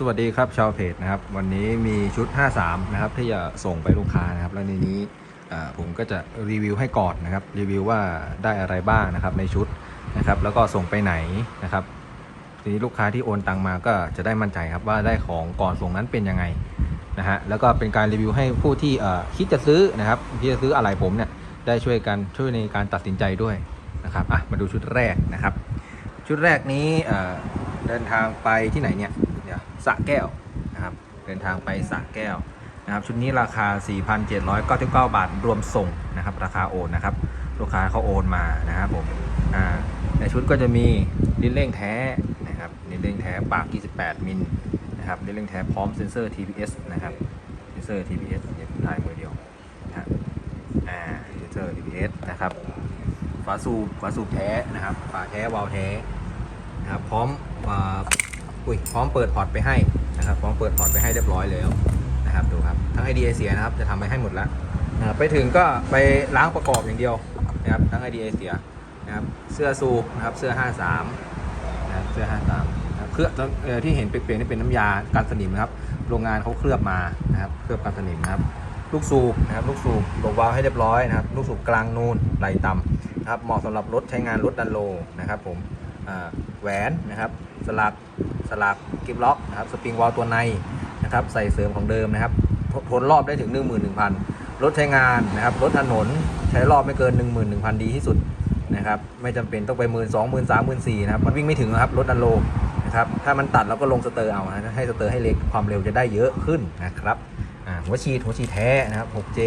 สวัสดีครับชาวเพจนะครับ วันนี้มีชุด 53 นะครับที่จะส่งไปลูกค้านะครับ แล้วในนี้ผมก็จะรีวิวให้ก่อนนะครับ รีวิวว่าได้อะไรบ้างนะครับในชุดนะครับ แล้วก็ส่งไปไหนนะครับ ทีนี้ลูกค้าที่โอนตังมาก็จะได้มั่นใจครับว่าได้ของก่อนส่งนั้นเป็นยังไงนะฮะแล้วก็เป็นการรีวิวให้ผู้ที่คิดจะซื้อนะครับที่จะซื้ออะไรผมเนี่ยได้ช่วยกันช่วยในการตัดสินใจด้วยนะครับอะมาดูชุดแรกนะครับ ชุดแรกนี้เดินทางไปที่ไหนเนี่ย สะแก้วนะครับเดินทางไปสะแก้วนะครับชุดนี้ราคา 4,799 บาทรวมส่งนะครับ ราคาโอนนะครับ ลูกค้าเขาโอนมานะครับผมอ่าในชุดก็จะมีลิ้นเร่งแท้นะครับลิ้นเร่งแท้ปาก 28 มิลนะครับลิ้นเร่งแท้พร้อมเซ็นเซอร์ TPS นะครับเซ็นเซอร์ TPS เดี๋ยวถ่ายมือเดียวนะฮะอ่าเซ็นเซอร์ TPS นะครับฝาสูบฝาสูบแท้นะครับฝาแท้วาล์วแท้นะครับพร้อม อุ้ยพร้อมเปิดพอร์ตไปให้นะครับพร้อมเปิดพอร์ตไปให้เรียบร้อยแล้วนะครับดูครับทั้งไอเดียเสียนะครับจะทำไปให้หมดแล้วนะไปถึงก็ไปล้างประกอบอย่างเดียวนะครับทั้งไอเดียเสียนะครับเสื้อสูบนะครับเสื้อ 53นะครับเสื้อ 53นะครับเคลือบเอ่อที่เห็นเปียกๆนี่เป็นน้ำยากันสนิมนะครับโรงงานเขาเคลือบมานะครับเคลือบกันสนิมนะครับลูกสูบนะครับลูกสูบหลบวาล์วให้เรียบร้อยนะครับลูกสูบกลางนูนไหลต่ำนะครับเหมาะสำหรับรถใช้งานรถดันโลนะครับผมแหวนนะครับสลัก สลักกิบล็อกนะครับสปริงวาล์วตัวในนะครับใส่เสริมของเดิมนะครับทนรอบได้ถึง 11,000 รถใช้งานนะครับรถถนนใช้รอบไม่เกิน 11,000 ดีที่สุดนะครับไม่จำเป็นต้องไปหมื่นสองหมื่นสามหมื่นสี่นะครับมันวิ่งไม่ถึงนะครับรถดันโลนะครับถ้ามันตัดเราก็ลงสเตอร์เอานะให้สเตอร์ให้เล็กความเร็วจะได้เยอะขึ้นนะครับหัวฉีดหัวฉีดแท้นะครับ 6J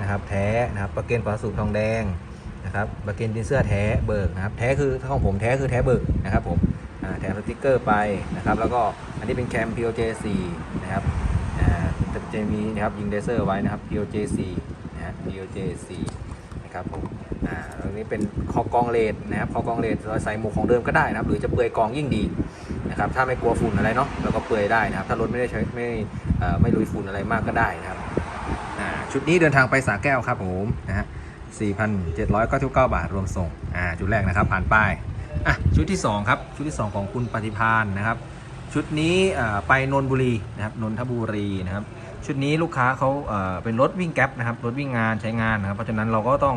นะครับแท้นะครับประเกนฝาสูบทองแดงนะครับประเกนดินเสื้อแท้เบิกนะครับแท้คือถ้าของผมแท้คือแท้เบิกนะครับผม แถมสติ๊กเกอร์ไปนะครับ แล้วก็อันนี้เป็นแคม POJ4 นะครับจะมีนะครับยิงเลเซอร์ไว้นะครับ POJ4 นะฮะ POJ4 นะครับผมอ่าตรงนี้เป็นคอกองเลดนะครับคอกองเลดเราใส่หมวกของเดิมก็ได้นะครับ หรือจะเปลือยกองยิ่งดีนะครับ ถ้าไม่กลัวฝุ่นอะไรเนาะเราก็เปลือยได้นะครับ ถ้ารถไม่ได้ใช้ไม่ไม่ลุยฝุ่นอะไรมากก็ได้นะครับอ่าชุดนี้เดินทางไปสาแก้วครับผมนะฮะ4,799 บาทรวมส่งอ่าจุดแรกนะครับผ่านป้าย อะชุดที่ 2 ครับ ชุดที่ 2 ของคุณปฏิพานนะครับ ชุดนี้ไปนนทบุรีนะครับนนทบุรีนะครับ ชุดนี้ลูกค้าเขาเป็นรถวิ่งแก๊ปนะครับรถวิ่งงานใช้งานนะครับ เพราะฉะนั้นเราก็ต้อง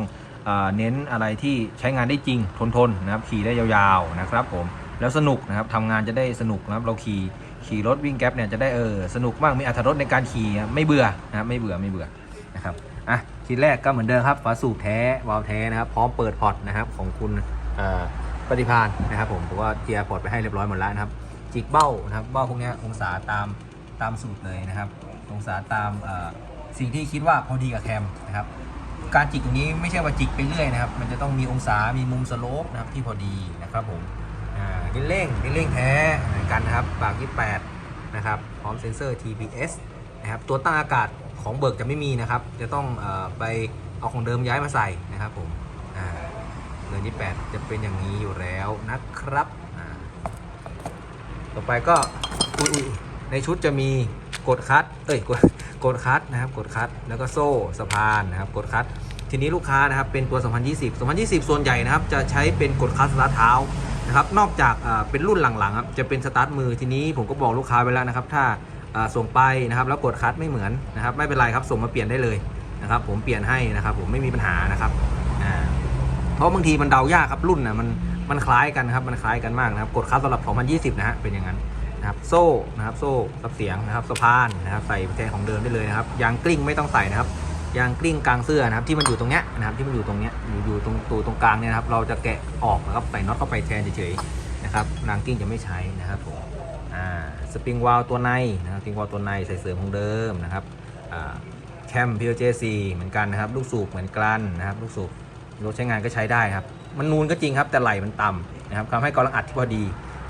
เน้นอะไรที่ใช้งานได้จริงทนทนนะครับขี่ได้ยาวๆนะครับผมแล้วสนุกนะครับทำงานจะได้สนุกนะครับเราขี่ขี่รถวิ่งแก๊ปเนี่ยจะได้เออสนุกมากมีอรรถรสในการขี่ไม่เบื่อนะครับไม่เบื่อไม่เบื่อนะครับอะทีแรกก็เหมือนเดิมครับฝาสูบแท้วาล์วแท้นะครับ พร้อมเปิดพอร์ตนะครับของคุณ ฏิพานนะครับผมผมก็เจียร์พอร์ตไปให้เรียบร้อยหมดแล้วนะครับจิกเบ้านะครับเบ้าพวกนี้องศาตามตามสูตรเลยนะครับ องศาตามสิ่งที่คิดว่าพอดีกับแคมนะครับการจิกตรงนี้ไม่ใช่ว่าจิกไปเรื่อยนะครับ มันจะต้องมีองศา มีมุมสโลปนะครับที่พอดีนะครับผมอ่าลิ้นเร่งลิ้นเร่งแท้เหมือนกันนะครับ ปาก28นะครับ พร้อมเซ็นเซอร์ TPS นะครับ ตัวตั้งอากาศของเบิร์กจะไม่มีนะครับ จะต้องอไปเอาของเดิมย้ายมาใส่นะครับผมอ่า เรือน28จะเป็นอย่างนี้อยู่แล้วนะครับ ต่อไปก็อุยอุยในชุดจะมีกดคัดเอ้ยกดกดคัดนะครับ กดคัดแล้วก็โซ่สะพานนะครับ กดคัดทีนี้ลูกค้านะครับเป็นตัว 2020 2020 ส่วนใหญ่นะครับ จะใช้เป็นกดคัดสตาร์ทเท้านะครับ นอกจากเป็นรุ่นหลังๆครับจะเป็นสตาร์ทมือทีนี้ผมก็บอกลูกค้าไว้แล้วนะครับ ถ้าส่งไปนะครับ แล้วกดคัดไม่เหมือนนะครับ ไม่เป็นไรครับส่งมาเปลี่ยนได้เลยนะครับ ผมเปลี่ยนให้นะครับ ผมไม่มีปัญหานะครับ เพราะบางทีมันเดายากครับรุ่นนะมันมันคล้ายกันครับมันคล้ายกันมากนะครับกดคัสสำหรับ 2020 นะฮะเป็นอย่างนั้นนะครับโซ่นะครับโซ่รับเสียงนะครับสะพานนะครับใส่แทนของเดิมได้เลยนะครับยางกลิ้งไม่ต้องใส่นะครับยางกลิ้งกลางเสื้อนะครับที่มันอยู่ตรงเนี้ยนะครับที่มันอยู่ตรงเนี้ยอยู่อยู่ตรงตัวตรงกลางเนี่ยนะครับเราจะแกะออกนะครับใส่น็อตเข้าไปแทนเฉยๆนะครับยางกลิ้งจะไม่ใช้นะครับผมอ่าสปริงวาลตัวในนะครับสปริงวาลตัวในใส่เสริมของเดิมนะครับอ่าแคม PLJ4 เหมือนกันนะครับลูกสูบเหมือนกันนะครับลูกสูบ รถใช้งานก็ใช้ได้ครับ มันนูนก็จริงครับแต่ไหลมันต่ำนะครับทำให้กำลังอัดที่พอดี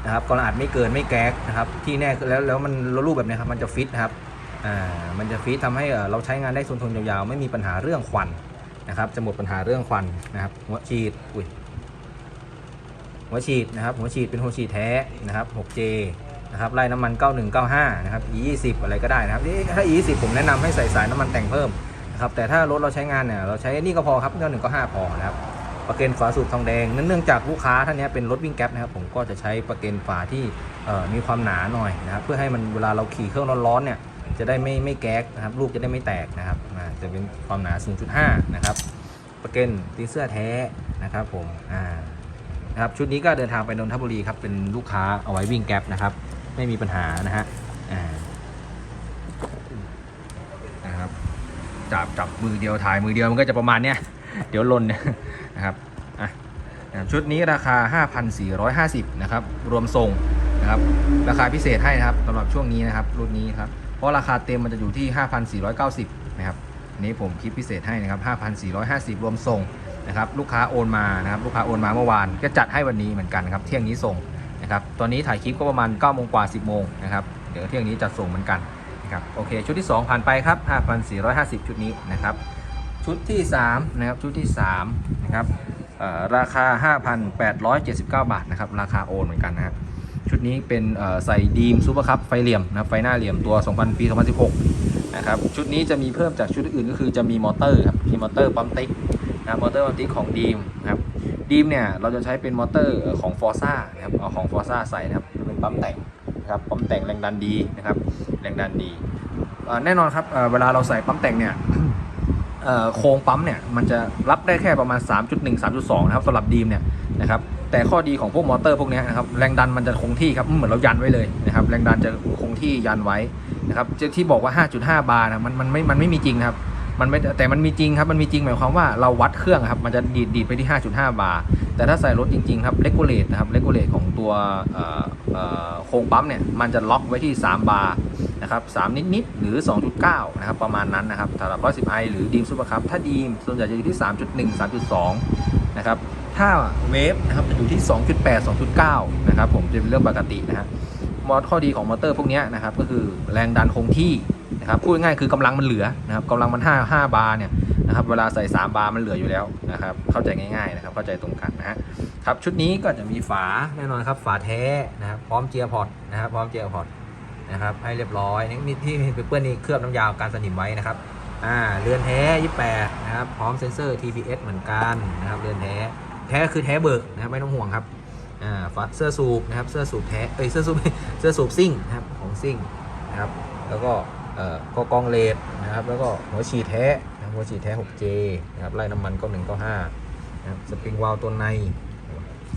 นะครับกำลังอัดไม่เกินไม่แก๊กนะครับที่แน่คือแล้วแล้วมันรูปแบบนี้ครับมันจะฟิตครับอ่ามันจะฟิตทำให้เราใช้งานได้ทนทนยาวๆ ไม่มีปัญหาเรื่องควันนะครับจะหมดปัญหาเรื่องควันนะครับหัวฉีดอุ้ยหัวฉีดนะครับหัวฉีดเป็นหัวฉีดแท้นะครับ 6J นะครับไล่น้ำมัน 9195 นะครับ E20 อะไรก็ได้นะครับถ้า E20 ผมแนะนำให้ใส่สายน้ำมันแต่งเพิ่ม นะครับแต่ถ้ารถเราใช้งานเนี่ยเราใช้นี่ก็พอครับ9195พอนะครับประเก็นฝาสูบทองแดงเนื่องจากลูกค้าท่านนี้เป็นรถวิ่งแก๊ปนะครับผมก็จะใช้ประเก็นฝาที่มีความหนาหน่อยนะครับเพื่อให้มันเวลาเราขี่เครื่องร้อนๆเนี่ยจะได้ไม่ไม่แก๊กนะครับลูกจะได้ไม่แตกนะครับอ่าจะเป็นความหนา 0.5 นะครับประเก็นตีเสื้อแท้นะครับผมอ่านะครับชุดนี้ก็เดินทางไปนนทบุรีครับเป็นลูกค้าเอาไว้วิ่งแก๊ปนะครับไม่มีปัญหานะฮะอ่านะครับ จับจับมือเดียวถ่ายมือเดียวมันก็จะประมาณเนี้ยเดี๋ยวลนนะครับอะนะครับชุดนี้ราคา 5,450นะครับรวมส่งนะครับราคาพิเศษให้นะครับสำหรับช่วงนี้นะครับรุ่นนี้ครับเพราะราคาเต็มมันจะอยู่ที่ 5,490นะครับอันนี้ผมคิดพิเศษให้นะครับ5,450 รวมส่งนะครับลูกค้าโอนมานะครับลูกค้าโอนมาเมื่อวานก็จัดให้วันนี้เหมือนกันครับเที่ยงนี้ส่งนะครับตอนนี้ถ่ายคลิปก็ประมาณ9โมงกว่า 10โมงนะครับเดี๋ยวเที่ยงนี้จัดส่งเหมือนกัน นะครับโอเคชุดที่ 2 ผ่านไปครับ 5,450 ชุดนี้นะครับชุดที่3นะครับชุดที่3นะครับราคา 5,879 บาทนะครับราคาโอนเหมือนกันนะฮะชุดนี้เป็นใส่ดีมซูเปอร์คัพไฟเหลี่ยมนะครับไฟหน้าเหลี่ยมตัว 2000 ปี 2016 นะครับชุดนี้จะมีเพิ่มจากชุดอื่นก็คือจะมีมอเตอร์ครับมีมอเตอร์ปั๊มติ๊กนะครับมอเตอร์ปั๊มติ๊กของดีมนะครับดีมเนี่ยเราจะใช้เป็นมอเตอร์ของฟอร์ซ่านะครับเอาของฟอร์ซ่าใส่นะครับเป็นปั๊มแต่งนะครับปั๊มแต่งแรงดันดีนะครับ แรงดันดีแน่นอนครับเเวลาเราใส่ปั๊มแต่งเนี่ยโครงปั๊มเนี่ยมันจะรับได้แค่ประมาณ 3.1 3.2 นะครับสำหรับดีมเนี่ยนะครับแต่ข้อดีของพวกมอเตอร์พวกนี้นะครับแรงดันมันจะคงที่ครับเหมือนเรายันไว้เลยนะครับแรงดันจะคงที่ยันไว้นะครับที่บอกว่า 5.5 บาร์นะมันมันไม่มันไม่มีจริงครับมันไม่แต่มันมีจริงครับมันมีจริงหมายความว่าเราวัดเครื่องครับมันจะดีดดีดไปที่ 5.5 บาร์แต่ถ้าใส่รถจริงๆครับเลกูเลตนะครับเลกูเลตของตัวโครงปั๊มเนี่ยมันจะล็อกไว้ที่ 3 บาร์ นะครับ3นิดๆหรือ 2.9 นะครับ ประมาณนั้นนะครับสำหรับ 110i หรือดีมซูเปอร์คัพถ้าดีมส่วนใหญ่จะอยู่ที่ 3.1 3.2 นะครับ ถ้าเวฟนะครับจะอยู่ที่ 2.8 2.9 นะครับ ผมจะเป็นเรื่องปกตินะฮะมอข้อดีของมอเตอร์พวกนี้นะครับ ก็คือแรงดันคงที่นะครับพูดง่ายๆคือกำลังมันเหลือนะครับกำลังมัน 5 5 บาร์เนี่ยนะครับเวลาใส่ 3 บาร์มันเหลืออยู่แล้วนะครับเข้าใจง่ายๆนะครับเข้าใจตรงกันนะฮะครับชุดนี้ก็จะมีฝาแน่นอนครับฝาแท้นะครับพร้อมเจียร์พอร์ตนะครับพร้อมเจียร์พอร์ต นะครับ ให้เรียบร้อยนี่ที่เห็นเปื้อนนี่เคลือบน้ำยาการสนิมไว้นะครับอ่าเรือนแท้28นะครับพร้อมเซ็นเซอร์ TPS เหมือนกันนะครับเรือนแท้แท้คือแท้เบิกนะครับไม่ต้องห่วงครับอ่าฟัดเสื้อสูบนะครับเสื้อสูบแท้เอ้ยเสื้อสูบเสื้อสูบซิ่งนะครับของซิ่งนะครับแล้วก็เอ่อก็กองเลดนะครับแล้วก็หัวฉีดแท้นะหัวฉีดแท้ 6J นะครับไล่น้ำมันก็195นะครับสปริงวาล์วตัวใน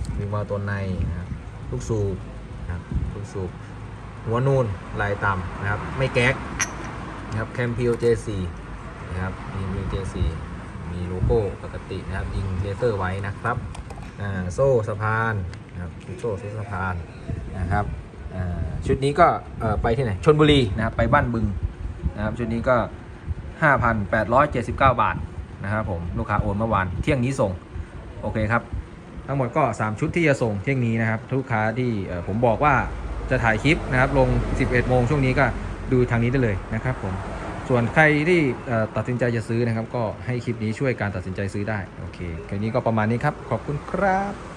สปริงวาล์วตัวในนะครับลูกสูบนะครับลูกสูบ หัวนูนลายต่ำนะครับ ไม่แก๊กนะครับแคมพิว J4 นะครับมีมี J4 มีโลโก้ปกตินะครับยิงเลเซอร์ไว้นะครับโซ่สะพานนะครับโซ่ซสะพานนะครับชุดนี้ก็ไปที่ไหนชนบุรีนะครับไปบ้านบึงนะครับชุดนี้ก็ 5,879 บาทนะครับผมลูกค้าโอนเมื่อวานเที่ยงนี้ส่งโอเคครับทั้งหมดก็ 3 ชุดที่จะส่งเที่ยงนี้นะครับลูกค้าที่ผมบอกว่า จะถ่ายคลิปนะครับลง 11 โมงช่วงนี้ก็ดูทางนี้ได้เลยนะครับผมส่วนใครที่ตัดสินใจจะซื้อนะครับ ก็ให้คลิปนี้ช่วยการตัดสินใจซื้อได้ โอเคคลิปนี้ก็ประมาณนี้ครับ ขอบคุณครับ